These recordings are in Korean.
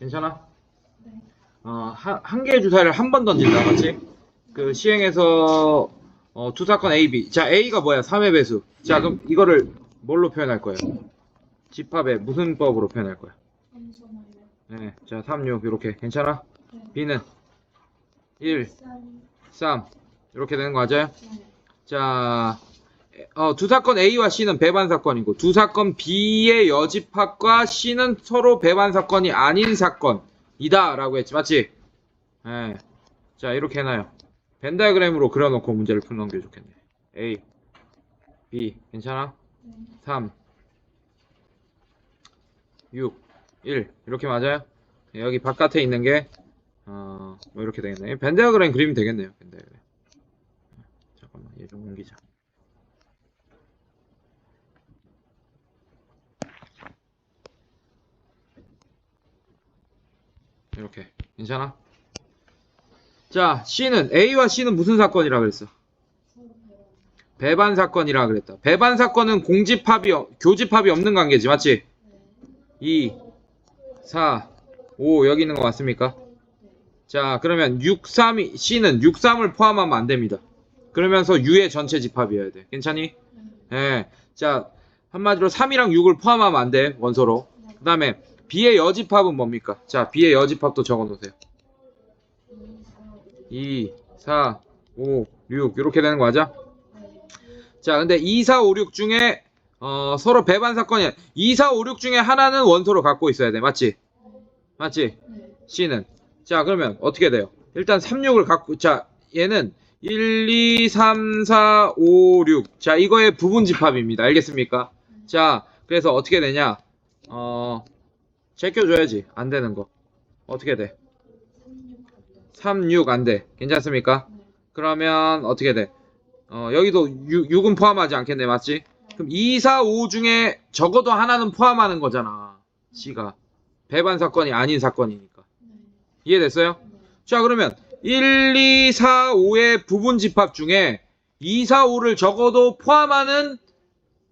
괜찮아? 네. 어, 한, 한 개의 주사위를 한 번 던진다, 맞지? 그 시행에서 어, 두 사건 A, B. 자, A가 뭐야? 3의 배수. 자, 그럼 이거를 뭘로 표현할 거예요? 집합에 무슨 법으로 표현할 거야? 네, 자, 3, 6 이렇게 괜찮아? 네. B는 1, 쌈3 이렇게 되는 거 맞아요? 네. 자, 어, 두 사건 A와 C는 배반 사건이고 두 사건 B의 여집합과 C는 서로 배반 사건이 아닌 사건이다라고 했지, 맞지? 예. 자, 이렇게 해놔요. 벤 다이그램으로 그려놓고 문제를 푸는 게 좋겠네. A, B, 괜찮아? 네. 3, 6, 1 이렇게 맞아요? 여기 바깥에 있는 게 어, 뭐 이렇게 되겠네. 벤 다이그램 그리면 되겠네요. 벤 다이그램. 잠깐만, 얘 좀 옮기자. 이렇게 괜찮아? 자, C는 A와 C는 무슨 사건이라 그랬어? 배반 사건이라 그랬다. 배반 사건은 공집합이 어- 교집합이 없는 관계지, 맞지? 네. 2, 4, 5 여기 있는 거 맞습니까? 자, 그러면 6, 3이 C는 6, 3을 포함하면 안 됩니다. 그러면서 U의 전체 집합이어야 돼. 괜찮니? 네. 예. 자, 한마디로 3이랑 6을 포함하면 안 돼. 원소로. 네. 그다음에 B의 여집합은 뭡니까? 자, B의 여집합도 적어 놓으세요. 2, 4, 5, 6 이렇게 되는 거 맞아? 네. 자, 근데 2, 4, 5, 6 중에 어, 서로 배반 사건이 2, 4, 5, 6 중에 하나는 원소를 갖고 있어야 돼. 맞지? 맞지? 네. C는. 자, 그러면 어떻게 돼요? 일단 3, 6을 갖고 자, 얘는 1, 2, 3, 4, 5, 6. 자, 이거의 부분 집합입니다. 알겠습니까? 자, 그래서 어떻게 되냐? 어, 제껴줘야지. 안 되는 거. 어떻게 돼? 36 3, 6안 돼. 괜찮습니까? 네. 그러면 어떻게 돼? 어, 여기도 6, 6은 포함하지 않겠네, 맞지? 그럼 2, 4, 5 중에 적어도 하나는 포함하는 거잖아. C가. 배반 사건이 아닌 사건이니까. 네. 이해됐어요? 네. 자, 그러면 1, 2, 4, 5의 부분 집합 중에 2, 4, 5를 적어도 포함하는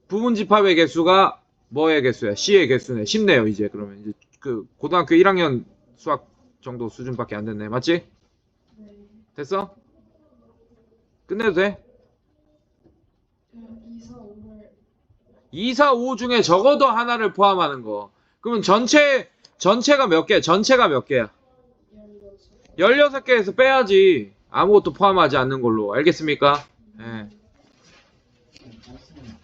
부분 집합의 개수가 뭐의 개수야? C의 개수네. 쉽네요, 이제. 그러면 이제 그 고등학교 1학년 수학 정도 수준밖에 안 됐네. 맞지? 네. 됐어? 끝내도 돼? 그럼 2, 4, 5를 2, 4, 5 중에 적어도 하나를 포함하는 거. 그러면 전체, 전체가 몇 개? 전체가 몇 개야? 16 16개에서 빼야지. 아무것도 포함하지 않는 걸로. 알겠습니까? 예.